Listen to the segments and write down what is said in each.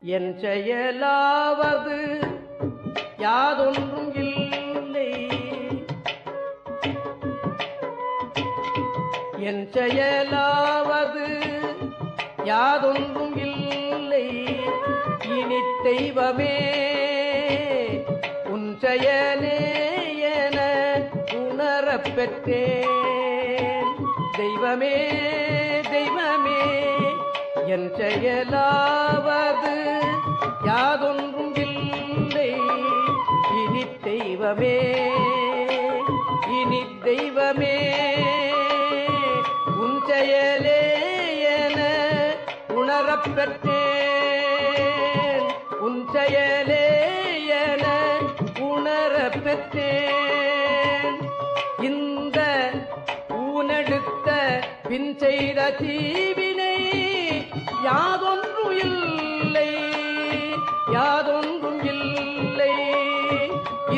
என் செயலாவது யாதொன்றும் இல்லை. என் செயலாவது யாதொன்றும் இல்லை. இனி தெய்வமே உன் செயலே என உணரப்பெற்றேன் தெய்வமே தெய்வமே. என் செயலாவது யாதொன்றும் இல்லை. இனி தெய்வமே இனி தெய்வமே உன் செயலே என உணரப்பெற்றேன் உன் செயலே என உணரப்பெற்றேன் இந்த ஊனெடுத்த பின் செய்த தீவி யாதொன்றும் இல்லை யாதொன்றும் இல்லை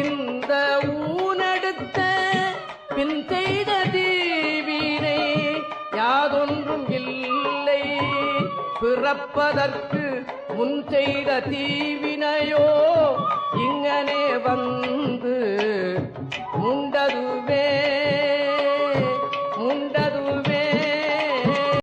இந்த ஊனடுத்த பின் செய்த தீவினை யாதொன்றும் இல்லை பிறப்பதற்கு முன் செய்த தீவினையோ